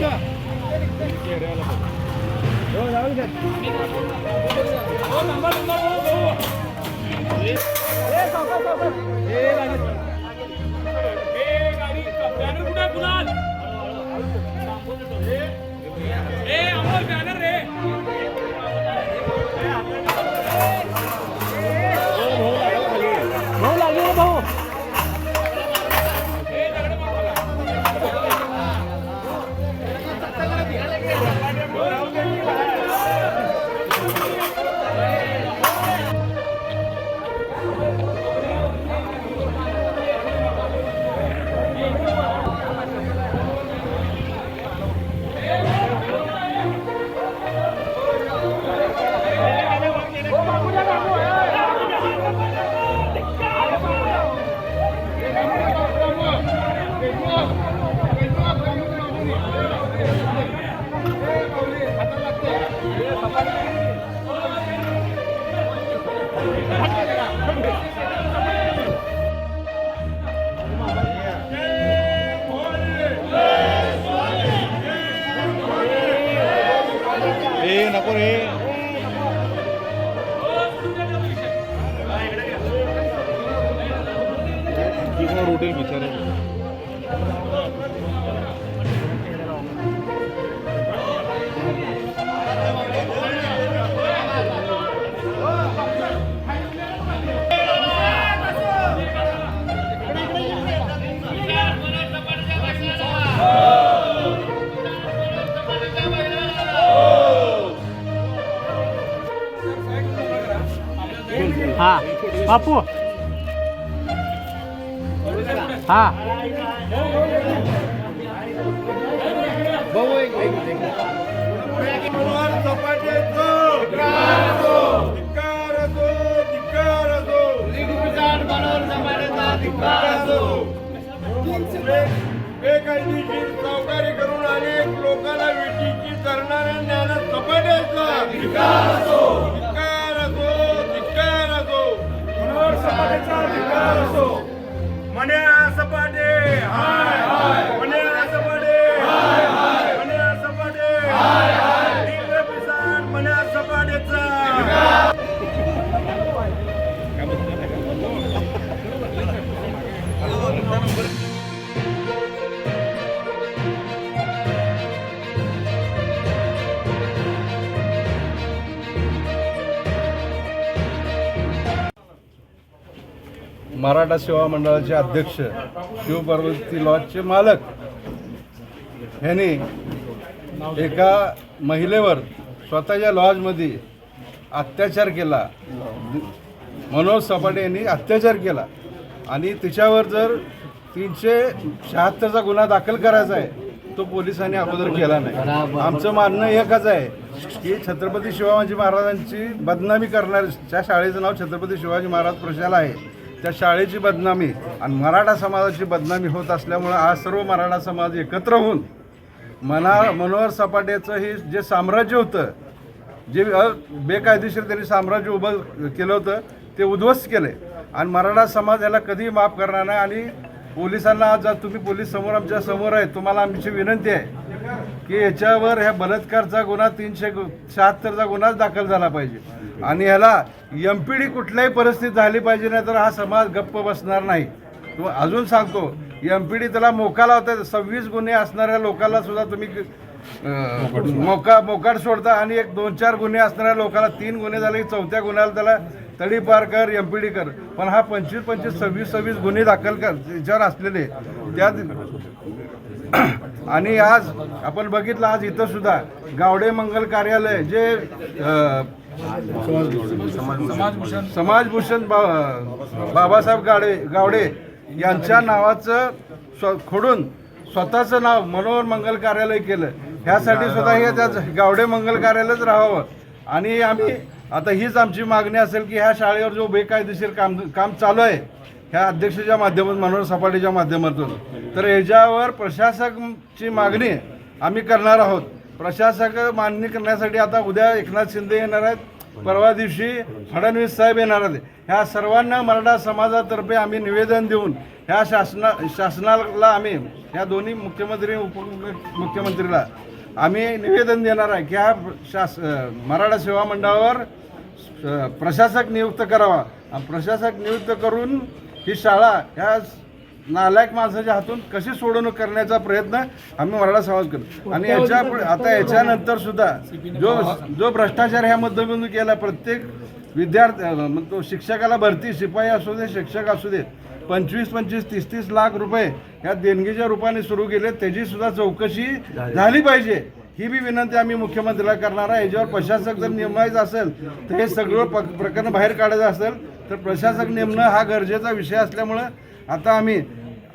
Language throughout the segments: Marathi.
भाऊ नको रे. तिकडं उठेल बापू. हा. बेकायदेशीर चौकारी करून अनेक लोकांना विटीची करणाऱ्या ज्ञान सपाट्याचा मनोहर सपाटेचा धिक्कार असो मन्या सपाटे हाय मराठा सेवा मंडळाचे अध्यक्ष शिवपार्वती लॉजचे मालक. ह्यांनी एका महिलेवर स्वतःच्या लॉजमध्ये अत्याचार केला. मनोज सपाटे यांनी अत्याचार केला. आणि तिच्यावर जर तीनशे शहात्तरचा गुन्हा दाखल करायचा आहे तो पोलिसांनी अगोदर केला नाही. आमचं मानणं एकच आहे की छत्रपती शिवाजी महाराजांची बदनामी करणार त्या शाळेचं नाव छत्रपती शिवाजी महाराज प्रशाला आहे त्या शाळेची बदनामी आणि मराठा समाजाची बदनामी होत असल्यामुळं आज सर्व मराठा समाज एकत्र होऊन मना मनोहर सपाटेचं हे जे साम्राज्य होतं जे बेकायदेशीर त्यांनी साम्राज्य उभं केलं होतं ते उद्ध्वस्त केले. आणि मराठा समाज याला कधीही माफ करणार नाही आणि पोलिसांना आज तुम्ही पोलीस समोर आमच्यासमोर आहे तुम्हाला आमची विनंती आहे की याच्यावर ह्या बलात्कारचा गुन्हा तीनशे शहात्तरचा गुन्हाच दाखल झाला पाहिजे. आणि ह्याला एम पी डी कुठल्याही परिस्थितीत झाली पाहिजे नाही तर हा समाज गप्प बसणार नाही. तो अजून सांगतो एम पी डी त्याला मोकाला होता सव्वीस गुन्हे असणाऱ्या लोकांना सुद्धा तुम्ही मोका मोकाट सोडता आणि एक दोन चार गुन्हे असणाऱ्या लोकांना तीन गुन्हे झाले की चौथ्या गुन्ह्याला त्याला तडीपार कर एम पी डी कर. पण हा पंचवीस पंचवीस सव्वीस सव्वीस गुन्हे दाखल कर याच्यावर असलेले त्यात आणि आज आपण बघितलं आज इथं सुद्धा गावडे मंगल कार्यालय जे अं, समाजभूषण बा- बाबासाहेब गाडे गावडे यांच्या नावाचं स्व खोडून स्वतःचं नाव मनोहर मंगल कार्यालय केलं. ह्यासाठी सुद्धा हे त्या गावडे मंगल कार्यालयच राहावं. आणि आम्ही आता हीच आमची मागणी असेल की ह्या शाळेवर जो बेकायदेशीर काम काम चालू आहे ह्या अध्यक्षाच्या माध्यमातून मनोहर सपाटीच्या माध्यमातून. तर ह्याच्यावर प्रशासकची मागणी आम्ही करणार आहोत. प्रशासक मान्य करण्यासाठी आता उद्या एकनाथ शिंदे येणार आहेत. परवा दिवशी फडणवीस साहेब येणार आहेत ह्या सर्वांना मराठा समाजातर्फे आम्ही निवेदन देऊन ह्या शासना शासनाला आम्ही ह्या दोन्ही मुख्यमंत्री उपमुख्यमंत्रीला आम्ही निवेदन देणार आहे की ह्या शास मराठा सेवा मंडळावर प्रशासक नियुक्त करावा. प्रशासक नियुक्त करून ही शाळा ह्या नालायक माणसाच्या हातून कशी सोडवणूक करण्याचा प्रयत्न आम्ही मराठा समाज करतो आणि याच्या पुढे- आता याच्यानंतर सुद्धा जो जो भ्रष्टाचार ह्या मध्यमधून केला प्रत्येक विद्यार्थी अ, मग तो शिक्षकाला भरती शिपाई असू दे शिक्षक असू दे पंचवीस पंचवीस तीस तीस लाख रुपये या देणगीच्या रूपाने सुरू केले त्याची सुद्धा चौकशी झाली. पाहिजे. ही बी विनंती आम्ही मुख्यमंत्र्याला करणार आहे. याच्यावर प्रशासक जर नेमायचं असेल तर हे सगळं प- प्रकरण बाहेर काढायचं असेल तर प्रशासक नेमणं हा गरजेचा विषय असल्यामुळं आता आम्ही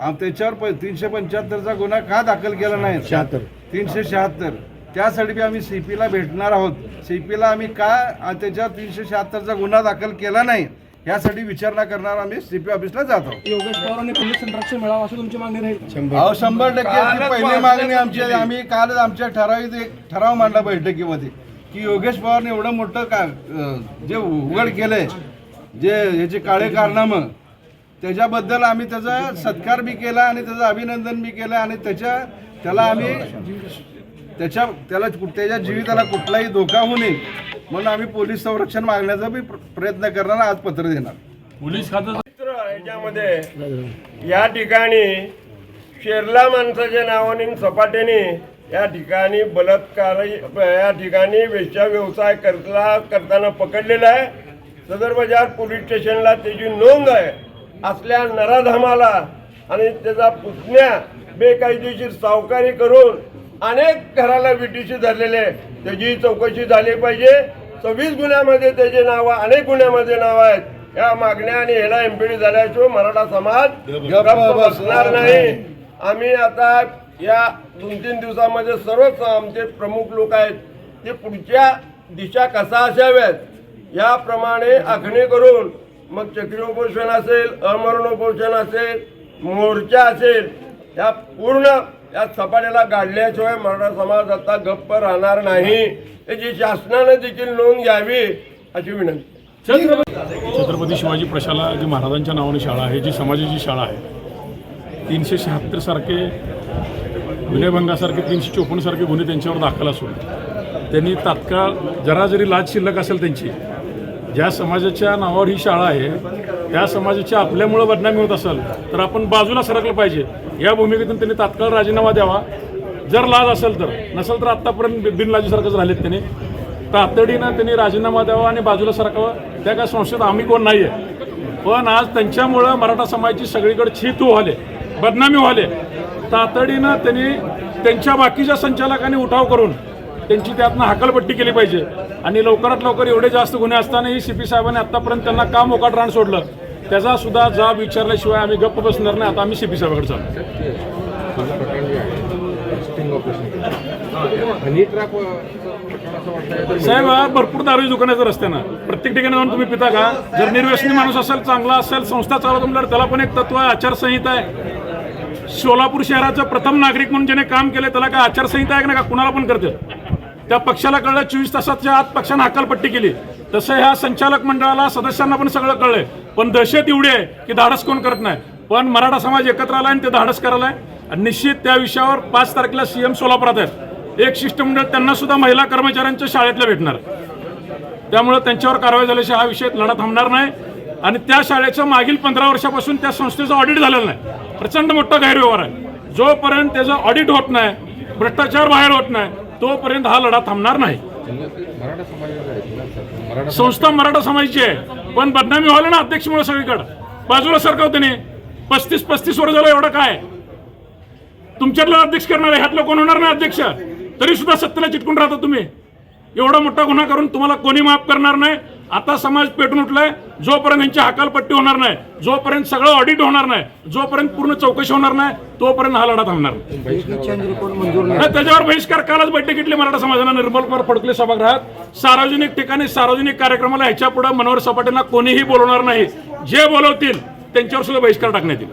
त्याच्यावर प- तीनशे पंच्याहत्तरचा गुन्हा का दाखल केला नाही? शहात्तर. तीनशे शहात्तर. त्यासाठी बी आम्ही सी पीला भेटणार आहोत. सी पीला आम्ही का आ, त्याच्यावर तीनशे शहात्तरचा गुन्हा दाखल केला नाही यासाठी विचारणा करणार आम्ही सी पी ऑफिसला जात आहोत. योगेश पवारांनी पोलीस संरक्षण मिळावं अशी तुमची मागणी राहील. अहो शंभर टक्के ती पहिली मागणी आमची आहे. आम्ही कालच आमच्या ठरावित एक ठराव मांडला बैठकीमध्ये की योगेश पवारने एवढं मोठं का अं, जे उघड केलंय जे याचे काळे कारनामं त्याच्याबद्दल आम्ही त्याचा सत्कार बी केला आणि त्याचं अभिनंदन बी केलं आणि त्याच्या त्याला आम्ही त्याच्या त्याला कुठ- त्याच्या जीविताला कुठलाही धोका होऊ नये म्हणून आम्ही पोलीस संरक्षण मागण्याचा बी प्र- प्रयत्न करणार आज पत्र देणार. पोलीस खातं चित्र ह्याच्यामध्ये या ठिकाणी शेरला माणसाच्या नावाने आणि सपाट्याने या ठिकाणी बलात्कार या ठिकाणी वेश्या व्यवसाय करला करताना पकडलेला आहे. सदर बाजार पोलीस स्टेशनला त्याची नोंद आहे. असल्या नराधामाला आणि त्याचा पुतण्या बेकायदेशीर सावकारी करून अनेक घराला विटीशी धरलेले त्याची चौकशी झाली पाहिजे. सव्वीस गुन्ह्यामध्ये त्याचे नाव अनेक गुन्ह्यामध्ये नाव आहेत. या मागण्या आणि ह्याला एमपीडी झाल्याशिवाय मराठा समाज बसणार नाही. आम्ही आता या दोन तीन दिवसामध्ये सर्वच आमचे प्रमुख लोक आहेत. ते पुढच्या दिशा कसा असाव्यात? याप्रमाणे आखणी करून मग चक्रीपोषण असेल अमरणोपोषण असेल मोर्चा असेल या पूर्ण या सपाट्याला गाडल्याशिवाय मराठा समाज आता गप्प राहणार नाही. याची शासनाने देखील नोंद घ्यावी अशी विनंती. छत्रपती शिवाजी प्रशाला जी महाराजांच्या नावाने शाळा आहे जी समाजाची शाळा आहे तीनशे शहात्तर सारखे विनयभंगासारखे तीनशे चोपन्न सारखे गुन्हे त्यांच्यावर दाखल असून त्यांनी तात्काळ जरा जरी लाज शिल्लक असेल त्यांची ज्या समाजाच्या नावावर ही शाळा आहे त्या समाजाची आपल्यामुळं बदनामी होत असेल तर आपण बाजूला सरकलं पाहिजे. या भूमिकेतून त्यांनी तात्काळ राजीनामा द्यावा. जर लाज असेल तर. नसेल तर आत्तापर्यंत बिनलाजीसारखंच राहिलेत त्यांनी. तातडीनं त्यांनी राजीनामा द्यावा आणि बाजूला सरकावं. त्या काय संस्थेत आम्ही कोण नाही आहे पण आज त्यांच्यामुळं मराठा समाजाची सगळीकडे छीत व्हाले बदनामी व्हाले तातडीनं त्यांनी त्यांच्या बाकीच्या संचालकांनी उठाव करून त्यांची त्यातनं हकलपट्टी केली पाहिजे. आणि लवकरात लवकर एवढे जास्त गुन्हे असतानाही सी पी साहेबांनी आतापर्यंत त्यांना का मोकाट रान सोडलं? त्याचा सुद्धा जाब विचारल्याशिवाय आम्ही गप्प बसणार नाही. आता आम्ही सी पी साहेबाकडे चालू साहेब हा भरपूर दारू दुकानाचं रस्त्यानं प्रत्येक ठिकाणी जाऊन तुम्ही पिता का? जर निर्व्यसनी माणूस असेल चांगला असेल संस्था चालवत म्हटल्यावर त्याला पण एक तत्व आहे आचारसंहिता आहे. सोलापूर शहराचं प्रथम नागरिक म्हणून ज्याने काम केलं त्याला काय आचारसंहिता आहे का कुणाला पण करते त्या पक्षाला कळलं चोवीस तासाच्या आत पक्षानं हकालपट्टी केली. तसं ह्या संचालक मंडळाला सदस्यांना पण सगळं कळलंय. पण दहशत एवढी आहे की धाडस कोण करत नाही. पण मराठा समाज एकत्र आला आणि ते धाडस करायला आणि निश्चित त्या विषयावर पाच तारखेला सीएम सोलापुरात आहेत. एक शिष्टमंडळ त्यांना सुद्धा महिला कर्मचाऱ्यांच्या शाळेतल्या भेटणार. त्यामुळे त्यांच्यावर कारवाई झाल्याशिवाय हा विषय लढा थांबणार नाही. आणि त्या शाळेचं मागील पंधरा वर्षापासून त्या संस्थेचं ऑडिट झालेलं नाही. प्रचंड मोठा गैरव्यवहार आहे. जोपर्यंत त्याचं ऑडिट होत नाही भ्रष्टाचार बाहेर होत नाही तोपर्यंत हा लढा थांबणार नाही. संस्था मराठा समाजाची आहे. पण बदनामी व्हायला ना अध्यक्षमुळे सगळीकडं. बाजूला सरकाव त्याने पस्तीस पस्तीस वर झालं एवढं काय? तुमच्यातलं अध्यक्ष करणार आहे ह्यातलं कोण होणार नाही अध्यक्ष? तरी सुद्धा सत्तेला चिटकून राहता तुम्ही. एवढा मोठा गुन्हा करून तुम्हाला कोणी माफ करणार नाही? आता समाज पेटून उठलाय. जोपर्यंत यांची हकालपट्टी होणार नाही जोपर्यंत सगळं ऑडिट होणार नाही जोपर्यंत पूर्ण चौकशी होणार नाही तोपर्यंत हा लढा थांबणार. नाही, त्याच्यावर बहिष्कार कालच बैठक घेतली मराठा समाजानं. निर्मल कुमार फडकले सभागृहात. सार्वजनिक ठिकाणी सार्वजनिक कार्यक्रमाला ह्याच्या पुढे मनोहर सपाटेंना कोणीही बोलवणार नाही. जे बोलवतील त्यांच्यावर सुद्धा बहिष्कार टाकण्यात येईल.